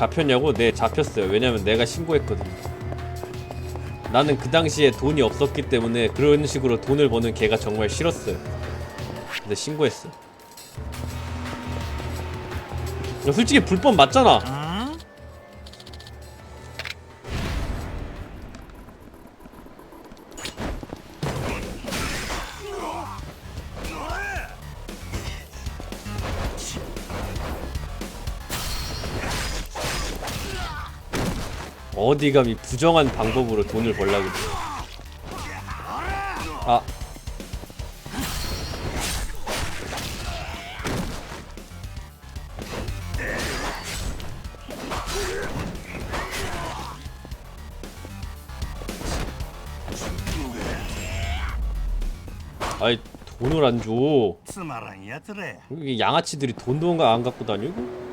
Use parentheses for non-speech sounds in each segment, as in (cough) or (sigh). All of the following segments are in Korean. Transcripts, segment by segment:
잡혔냐고? 네 잡혔어요. 왜냐면 내가 신고했거든 나는 그 당시에 돈이 없었기 때문에 그런 식으로 돈을 버는 걔가 정말 싫었어요. 근데 신고했어 야, 솔직히 불법 맞잖아 어디감이 부정한 방법으로 돈을 벌라고. 아. 아이 돈을 안 줘. 이게 양아치들이 돈도 안 갖고 다니고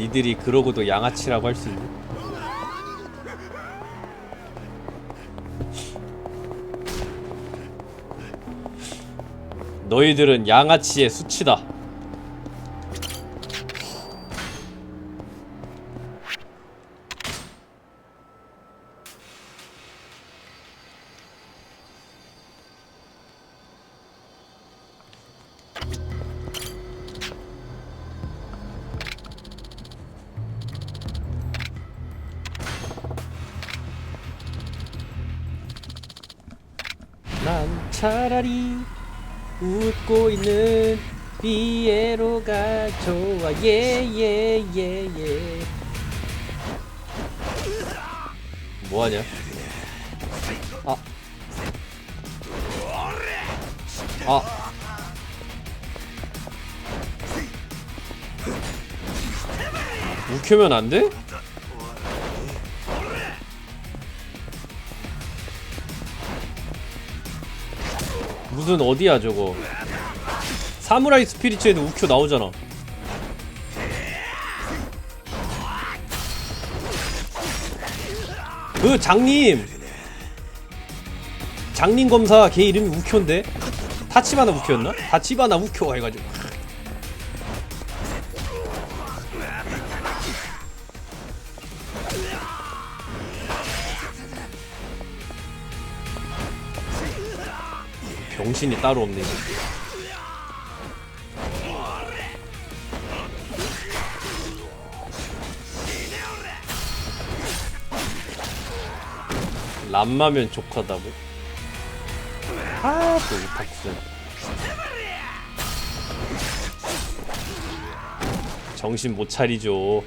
니들이 그러고도 양아치라고 할 수 있니? 너희들은 양아치의 수치다. 웃고 있는 비에로가 좋아. 예예예예. 뭐하냐? 아. 아. 욱혀면 안 돼? 무슨 어디야 저거 사무라이 스피리츠에도 우큐 나오잖아. 그 장님. 장님 검사 걔 이름이 우큐인데? 타치바나 우큐였나? 타치바나 우큐 해가지고. 병신이 따로 없네 람마면 족하다고? 아또 박슨 정신 못 차리죠.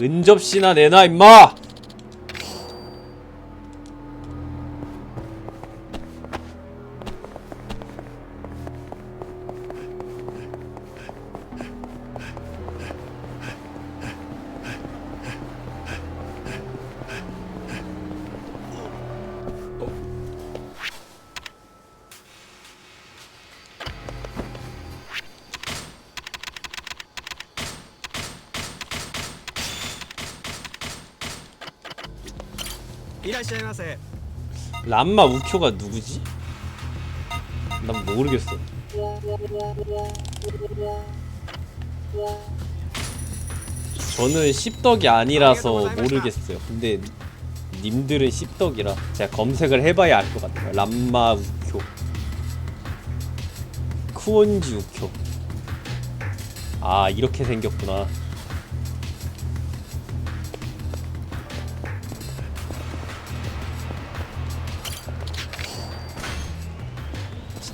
은접시나 내놔 임마 람마 우큐가 누구지? 난 모르겠어. 저는 씹덕이 아니라서 모르겠어요. 근데 님들은 씹덕이라 제가 검색을 해봐야 알 것 같아요. 람마 우쿄. 쿠온지 우쿄. 아 이렇게 생겼구나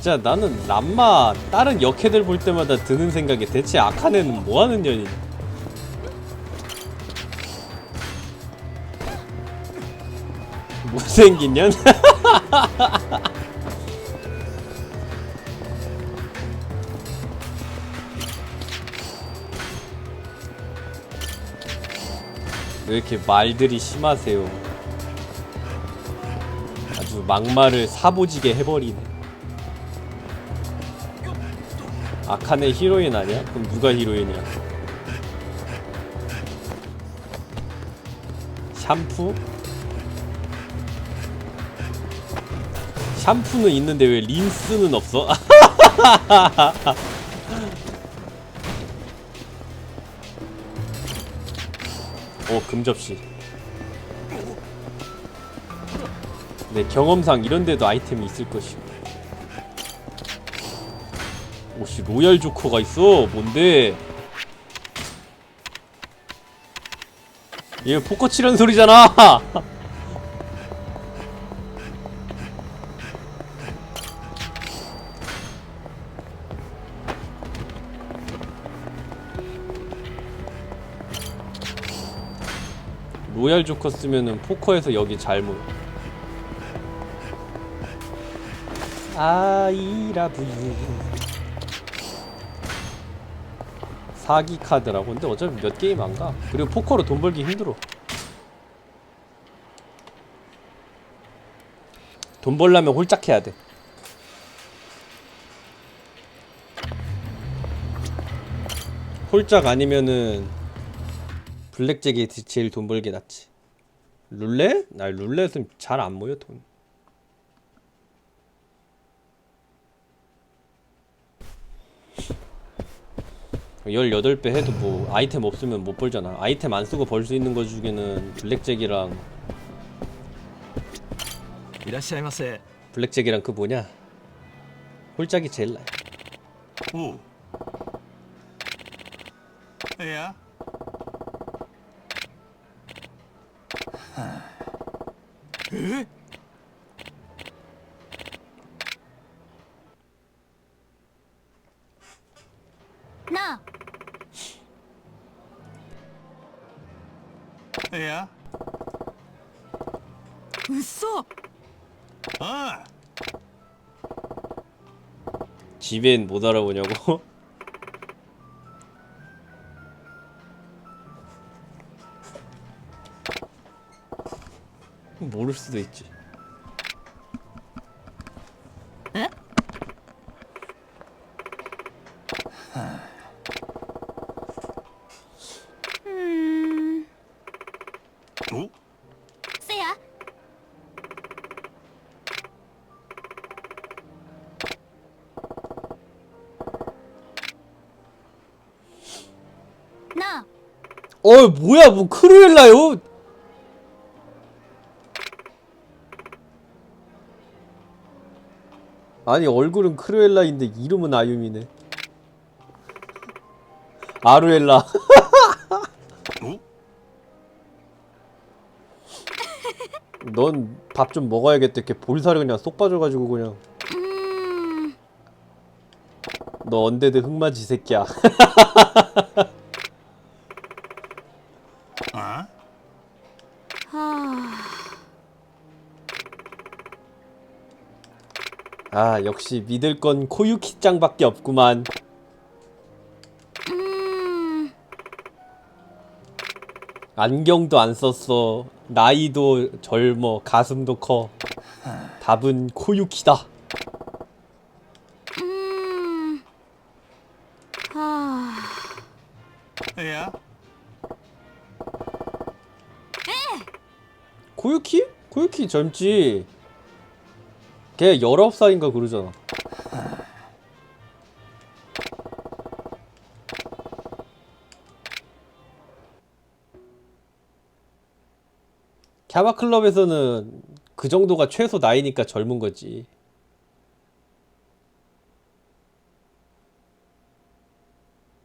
진짜 나는 람마 다른 역해들 볼 때마다 드는 생각이 대체 아카네는 뭐하는 년이냐 못생긴 년? (laughs) 왜 이렇게 말들이 심하세요? 아주 막말을 사보지게 해버리네 아카네 히로인 아니야? 그럼 누가 히로인이야? 샴푸? 샴푸는 있는데 왜 린스는 없어? (laughs) 오 금접시 네 경험상 이런데도 아이템이 있을 것이오 오씨 로얄 조커가 있어? 뭔데? 얘 포커 치는 소리잖아. (laughs) 로얄 조커 쓰면은 포커에서 여기 잘못 아이라브 유 사기 카드라고 근데 어차피 몇 게임 안가. 그리고 포커로 돈 벌기 힘들어. 돈 벌려면 홀짝 해야 돼. 홀짝 아니면은 블랙잭이 제일 돈 벌기 낫지. 룰렛? 나 룰렛은 잘 안 모여 돈 18배 해도 뭐 아이템 없으면 못 벌잖아 아이템 안 쓰고 벌 수 있는 거 중에는 블랙잭이랑 블랙잭이랑 그 뭐냐 홀짝이 제일 나아 오. 야. 에? 집엔 못 알아보냐고? (laughs) 모를 수도 있지 에? 음 오. 쎄야 나 어 뭐야 뭐 크루엘라요? 아니 얼굴은 크루엘라인데 이름은 아유미네. 아루엘라. 오. 넌밥 좀 먹어야겠다 이렇게 볼살이 그냥 쏙 빠져가지고 그냥. 음, 너 언데드 흑마지 새끼야 (laughs) 어? 아, 아 역시 믿을 건 코유키짱밖에 없구만. 음, 안경도 안 썼어. 나이도 젊어. 가슴도 커. 답은 코유키다. 음, 아, 야. 코유키? 코유키 젊지 걔 19살인가 그러잖아 캬바클럽에서는 그 정도가 최소 나이니까 젊은 거지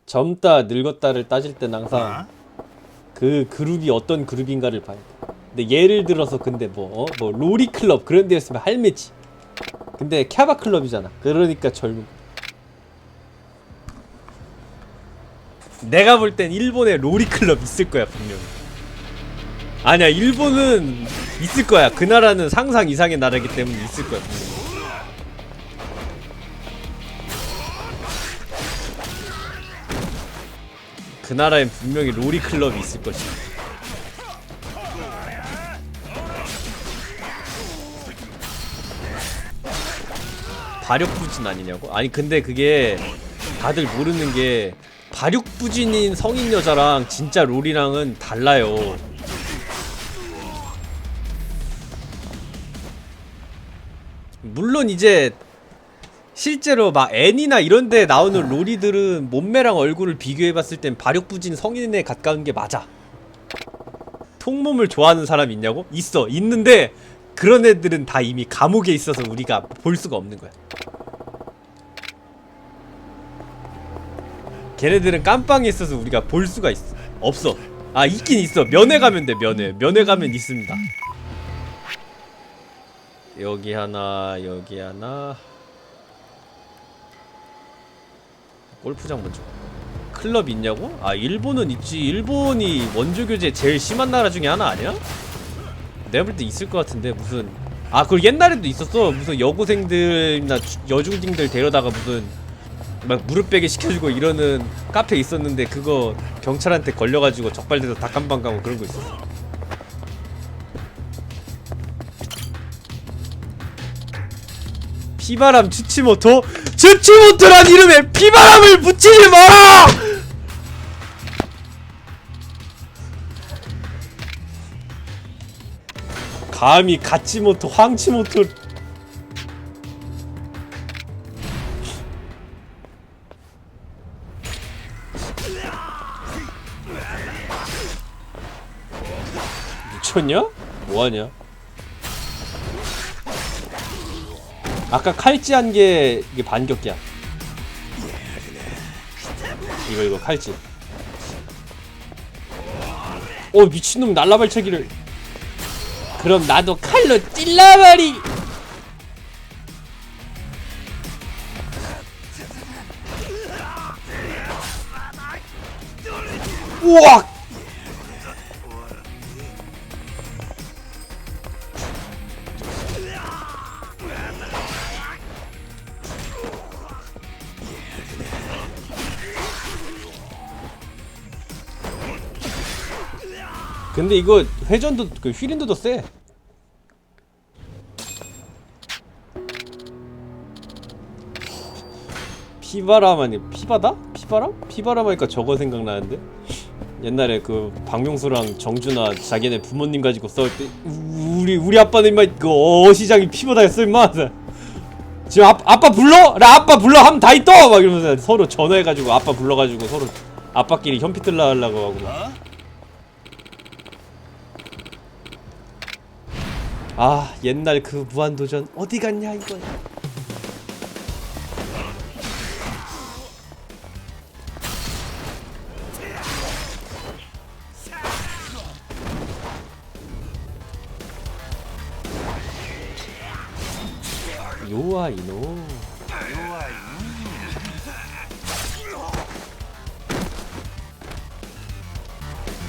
젊다 늙었다를 따질 땐 항상 어? 그 그룹이 어떤 그룹인가를 봐야 돼. 근데 예를 들어서 근데 뭐, 어? 뭐 로리 클럽 그런 데였으면 할매지. 근데 캬바 클럽이잖아. 그러니까 젊은. 거. 내가 볼 땐 일본에 로리 클럽 있을 거야 분명히. 아니야 일본은 있을 거야. 그 나라는 상상 이상의 나라이기 때문에 있을 거야 분명히. 그 나라엔 분명히 로리 클럽이 있을 것이야. 발육부진 아니냐고? 아니 근데 그게 다들 모르는 게 발육부진인 성인 여자랑 진짜 롤이랑은 달라요 물론 이제 실제로 막 애니나 이런데 나오는 로리들은 몸매랑 얼굴을 비교해봤을 땐 발육부진 성인에 가까운 게 맞아 통몸을 좋아하는 사람 있냐고? 있어 있는데 그런 애들은 다 이미 감옥에 있어서 우리가 볼 수가 없는 거야. 걔네들은 깜빵에 있어서 우리가 볼 수가 있어. 없어. 아 있긴 있어. 면회 가면 돼. 면회. 면회 가면 있습니다. 여기 하나, 여기 하나. 골프장 먼저. 클럽 있냐고? 아 일본은 있지. 일본이 원조 교제 제일 심한 나라 중에 하나 아니야? 내가 볼 때 있을 것 같은데 무슨. 아 그리고 옛날에도 있었어. 무슨 여고생들이나 주- 여중딩들 데려다가 무슨 막 무릎 베게 시켜주고 이러는 카페 있었는데 그거 경찰한테 걸려가지고 적발돼서 닭한방 가고 그런 거 있었어. 피바람 츠치모토? 츠치모토란 이름에 피바람을 붙이지 마라! 감히 가치모토 황치모토 미쳤냐? 뭐하냐? 아까 칼찌 한 게 이게 반격이야 이거 이거 칼찌 오 미친놈 날라발차기를 그럼 나도 칼로 찔러버리. 우와 근데 이거 회전도 그 휘린드도 세 피바람 아니 피바다? 피바람? 하니까 저거 생각나는데 옛날에 그 박명수랑 정준하 자기네 부모님 가지고 싸울 때 우- 우리 우리 아빠는 임마 그 어시장이 피바다였어 임마 지금 아, 아빠 불러? 나 아빠 불러 하면 다 있어 막 이러면서 서로 전화해가지고 아빠 불러가지고 서로 아빠끼리 현피 뜰라 하려고 하고 막. 아 옛날 그 무한도전 어디 갔냐 이거 요아 이노.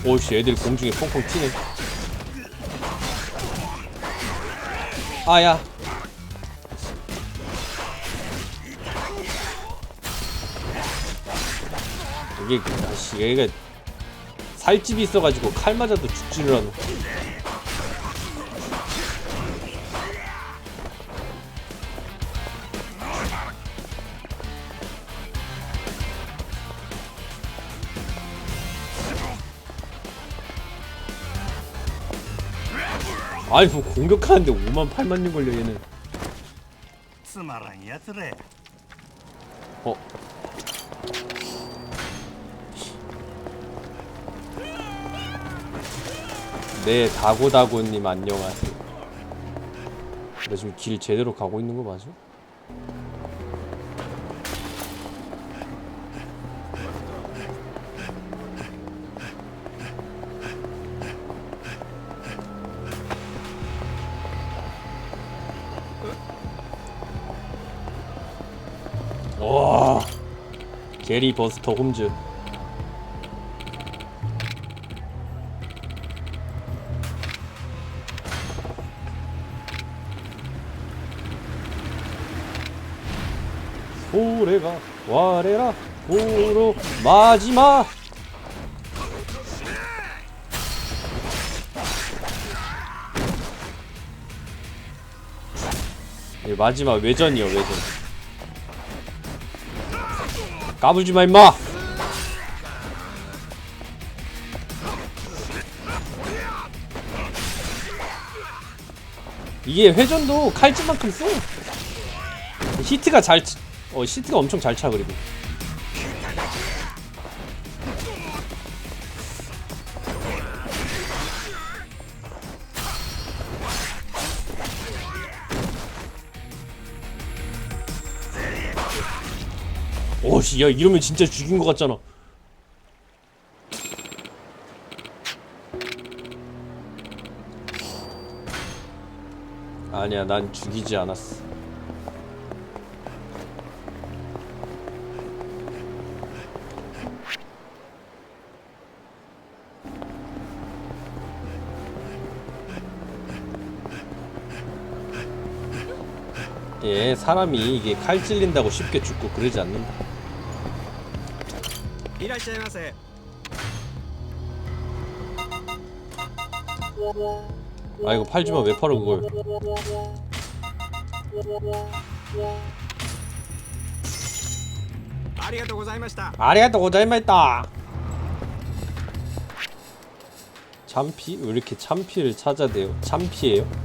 오씨 애들 공중에 펑펑 튀네 아야. 이게 아씨 얘가 살집이 있어가지고 칼 맞아도 죽지를 않아 아니 뭐 공격하는데 5만 8만 님 걸려 얘는. 스마랑이야 들래 어. 네 다고다고님 안녕하세요. 나 지금 길 제대로 가고 있는 거 맞아? 게리 버스터 홈즈. 소래가 와래라 도로 마지막. 이 마지막 외전이요 외전 까불지 마 임마 이게 회전도 칼집만큼 써. 히트가 잘, 치- 어, 히트가 엄청 잘 차, 그리고. 씨, 야, 이러면 진짜 죽인 것 같잖아. 아니야, 난 죽이지 않았어. 예, 사람이 이게 칼 찔린다고 쉽게 죽고 그러지 않는다. いらっしゃいませ 아 이거 팔지 마. 왜 팔어 그걸?ありがとうございました 아리가또 고자이마있다. 참피? 왜 이렇게 참피를 찾아대요? 참피예요?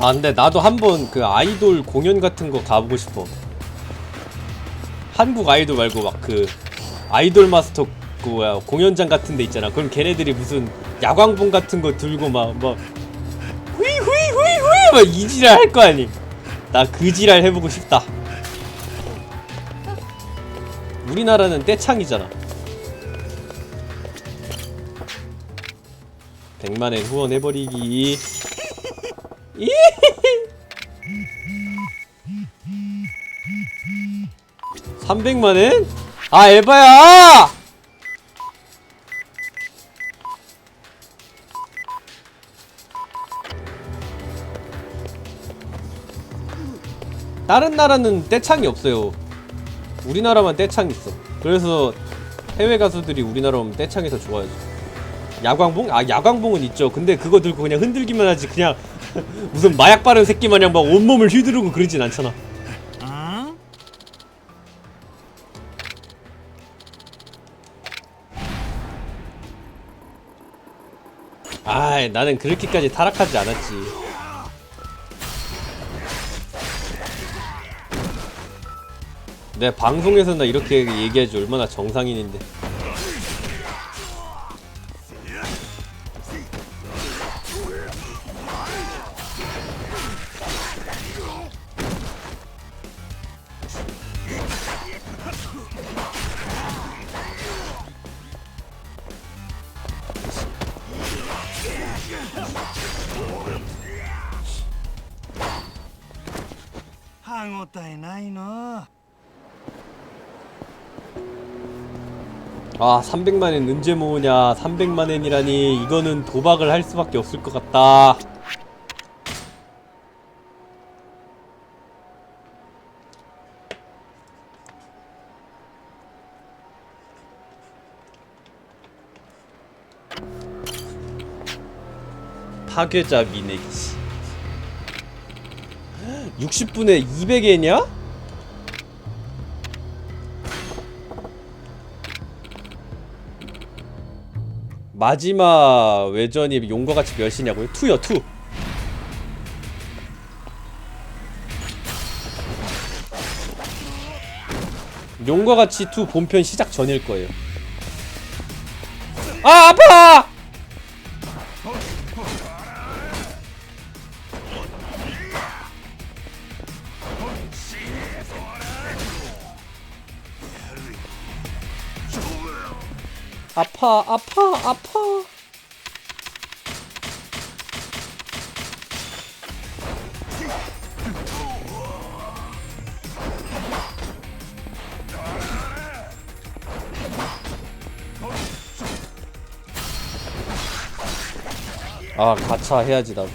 아 근데 나도 한번 그 아이돌 공연 같은 거 가보고 싶어. 한국 아이돌 말고 막 그 아이돌 마스터 그 뭐야 공연장 같은 데 있잖아. 그럼 걔네들이 무슨 야광봉 같은 거 들고 막막 후이 후이 막 이지랄 할 거 아니. 나 그 지랄 해보고 싶다. 우리나라는 떼창이잖아. 100만엔 후원해버리기. 300만엔? 아 에바야! 다른 나라는 떼창이 없어요. 우리나라만 떼창 있어. 그래서 해외 가수들이 우리나라 오면 떼창이 더 좋아하죠. 야광봉? 아 야광봉은 있죠. 근데 그거 들고 그냥 흔들기만 하지 그냥 (laughs) 무슨 마약 바른 새끼 마냥 막 온몸을 휘두르고 그러진 않잖아. ん아 나는 그렇게까지 타락하지 않았지. 내 방송에서 나 이렇게 얘기하지 얼마나 정상인인데. 아 300만엔 언제 모으냐? 300만엔이라니. 이거는 도박을 할 수밖에 없을 것 같다. 파괴자 미네기. (gasps) 60분에 200엔이야? 마지막 외전이 용과 같이 몇이냐고요? 투요 투. 용과 같이 투 본편 시작 전일 거예요. 아 아파! 아파 아파 아파. 아 가차 해야지 나도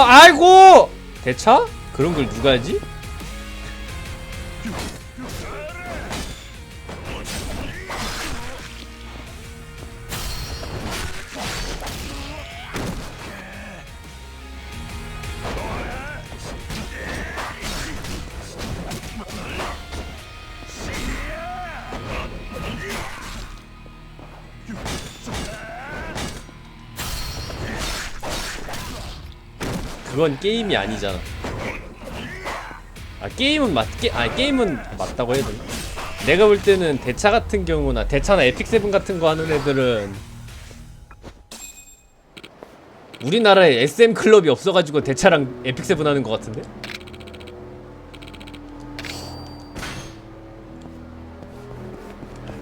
아 아이고 대차? 그런 걸 누가 하지? 그건 게임이 아니잖아. 아 게임은 맞게 아 게임은 맞다고 해야 되나? 내가 볼 때는 대차 같은 경우나 대차나 에픽 세븐 같은 거 하는 애들은 우리나라에 SM 클럽이 없어가지고 대차랑 에픽 세븐 하는 것 같은데?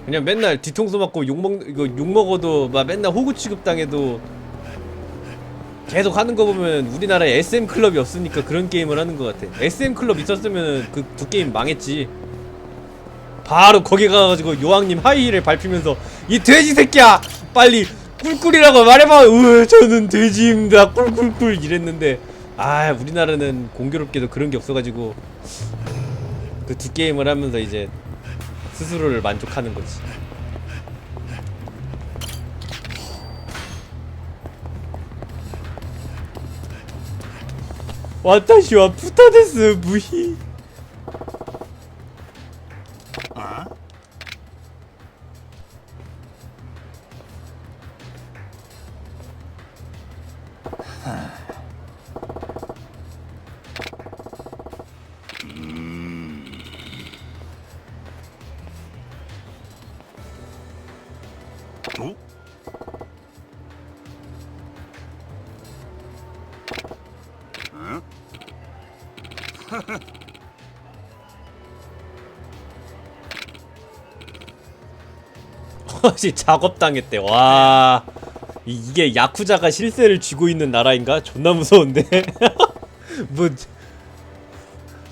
그냥 맨날 뒤통수 맞고 욕먹 이거 욕 먹어도 막 맨날 호구 취급 당해도 계속 하는 거 보면 우리나라에 SM 클럽이 없으니까 그런 게임을 하는 것 같아. SM 클럽 있었으면 그 두 게임 망했지. 바로 거기 가가지고 요왕님 하이힐을 밟히면서 이 돼지 새끼야 빨리 꿀꿀이라고 말해봐. 으 저는 돼지입니다. 꿀꿀꿀 이랬는데 아 우리나라는 공교롭게도 그런 게 없어가지고 그 두 게임을 하면서 이제 스스로를 만족하는 거지. 와타시와 푸타데스 무히 あ 혹시 작업당했대. 와. 이- 이게 야쿠자가 실세를 쥐고 있는 나라인가? 존나 무서운데. (laughs) 뭐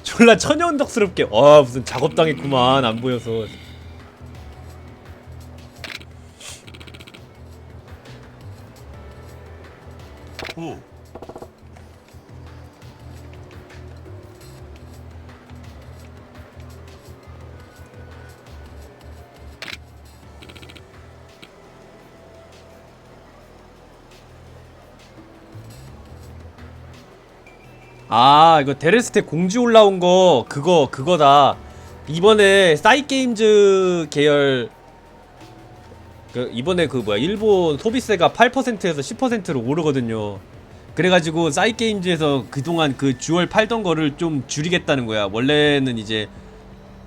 졸라 천연덕스럽게. 와 무슨 작업당했구만 안 보여서 아 이거 데레스테 공지 올라온 거 그거 그거다. 이번에 싸이게임즈 계열 그 이번에 그 뭐야 일본 소비세가 8%에서 10%로 오르거든요. 그래가지고 싸이게임즈에서 그동안 그 주얼 팔던 거를 좀 줄이겠다는 거야. 원래는 이제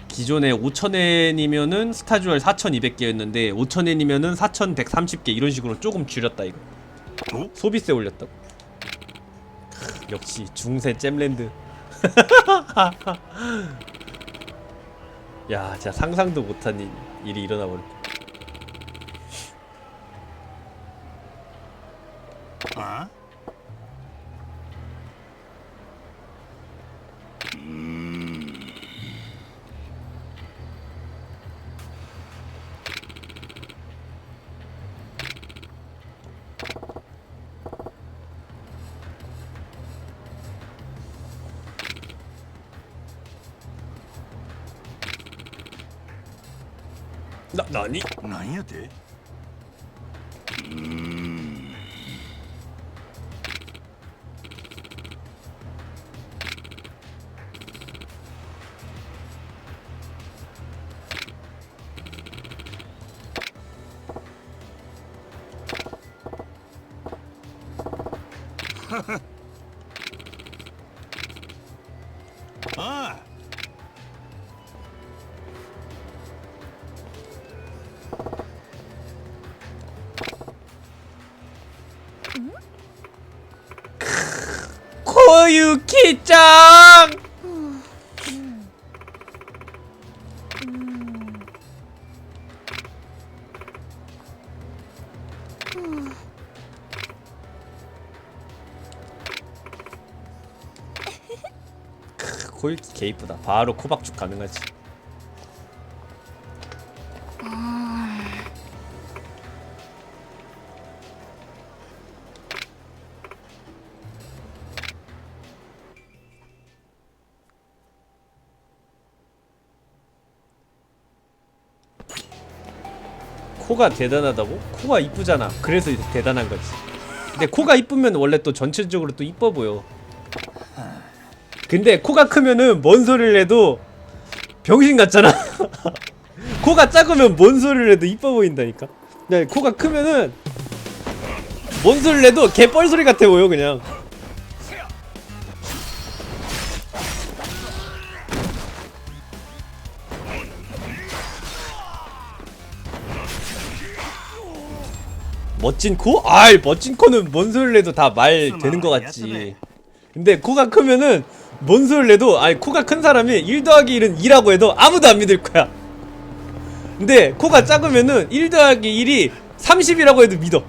기존에 5,000엔이면은 스타주얼 4,200개였는데 5,000엔이면은 4,130개 이런 식으로 조금 줄였다 이거. 어? 소비세 올렸다고. 크, 역시 중세 잼랜드. (laughs) 야 진짜 상상도 못한 일, 일이 일어나 버렸 あて。うん。(laughs) 유키짱! 크, 코유키 개 이쁘다. 바로 코박죽 가능하지. 코가 대단하다고? 코가 이쁘잖아. 그래서 대단한 거지. 근데 코가 이쁘면 원래 또 전체적으로 또 이뻐 보여. 근데 코가 크면은 뭔 소리를 해도 병신 같잖아. (laughs) 코가 작으면 뭔 소리를 해도 이뻐 보인다니까. 네, 코가 크면은 뭔 소리를 해도 개 뻘소리 같아 보여 그냥. 멋진 코? 아이 멋진 코는 뭔 소리를 해도 다 말 되는 것 같지. 근데 코가 크면은 뭔 소리를 해도 아니 코가 큰 사람이 1 더하기 1은 2라고 해도 아무도 안 믿을 거야. 근데 코가 작으면은 1 더하기 1이 30이라고 해도 믿어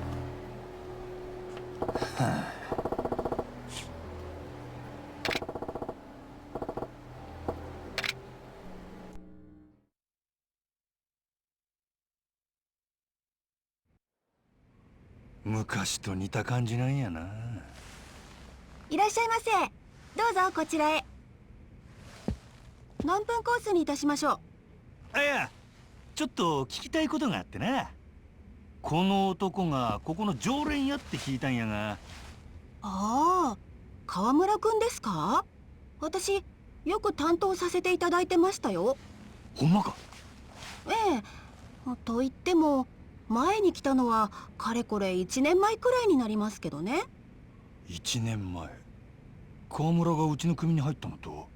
昔と似た感じなんやな。いらっしゃいませ。どうぞこちらへ。何分コースにいたしましょう。あいやちょっと聞きたいことがあってな。この男がここの常連やって聞いたんやが。ああ川村くんですか？私よく担当させていただいてましたよ。ほんまか？ええ。と言っても前に来たのはかれこれ1年前くらいになりますけどね。1年前。川村がうちの組に入ったのと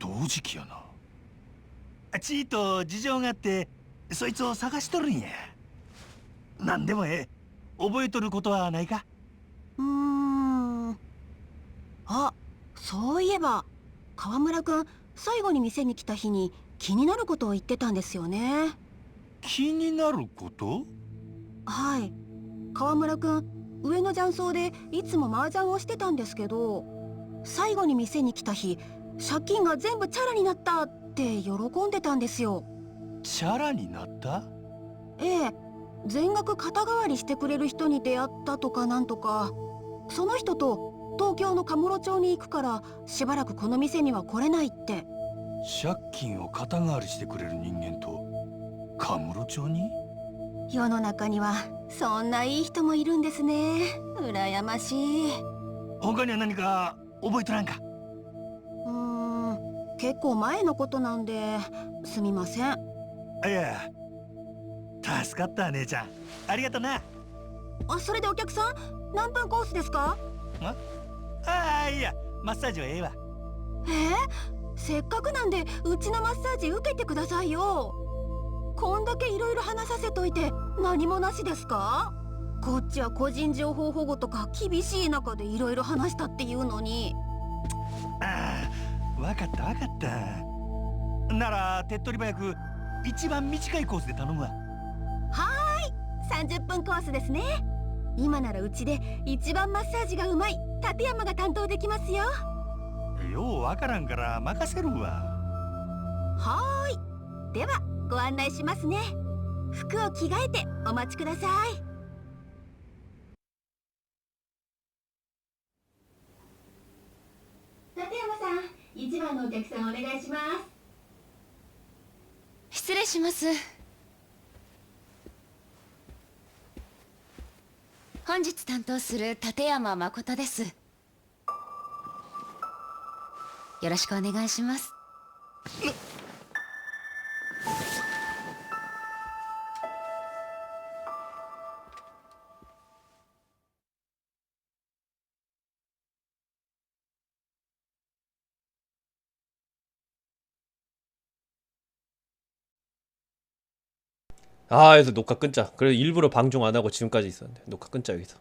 同時期やな。ちーと事情があってそいつを探しとるんや。何でもええ。覚えとることはないか。うーん。あそういえば川村くん最後に店に来た日に気になることを言ってたんですよね。気になること？はい。川村くん上の雀荘でいつも麻雀をしてたんですけど最後に店に来た日借金が全部チャラになったって喜んでたんですよ。チャラになった？ええ。全額肩代わりしてくれる人に出会ったとかなんとか。その人と東京のカムロ町に行くからしばらくこの店には来れないって。借金を肩代わりしてくれる人間とカムロ町に？世の中にはそんないい人もいるんですね。羨ましい。他には何か覚えとらんか？うーん結構前のことなんですみません。いや助かった姉ちゃん。ありがとな。あそれでお客さん何分コースですか？ああいやマッサージはええわ。えー、せっかくなんでうちのマッサージ受けてくださいよこんだけいろいろ話させといて何もなしですか？こっちは個人情報保護とか厳しい中でいろいろ話したっていうのに。ああわかったわかった。なら手っ取り早く一番短いコースで頼むわ。30分コースですね。今ならうちで一番マッサージがうまい立山が担当できますよ。ようわからんから任せるわ。はーいではご案内しますね。服を着替えてお待ちください。立山さん一番のお客さんお願いします。失礼します。本日担当する立山誠です。よろしくお願いします 아 그래서 녹화 끊자. 그래 일부러 방종 안 하고 지금까지 있었는데 녹화 끊자 여기서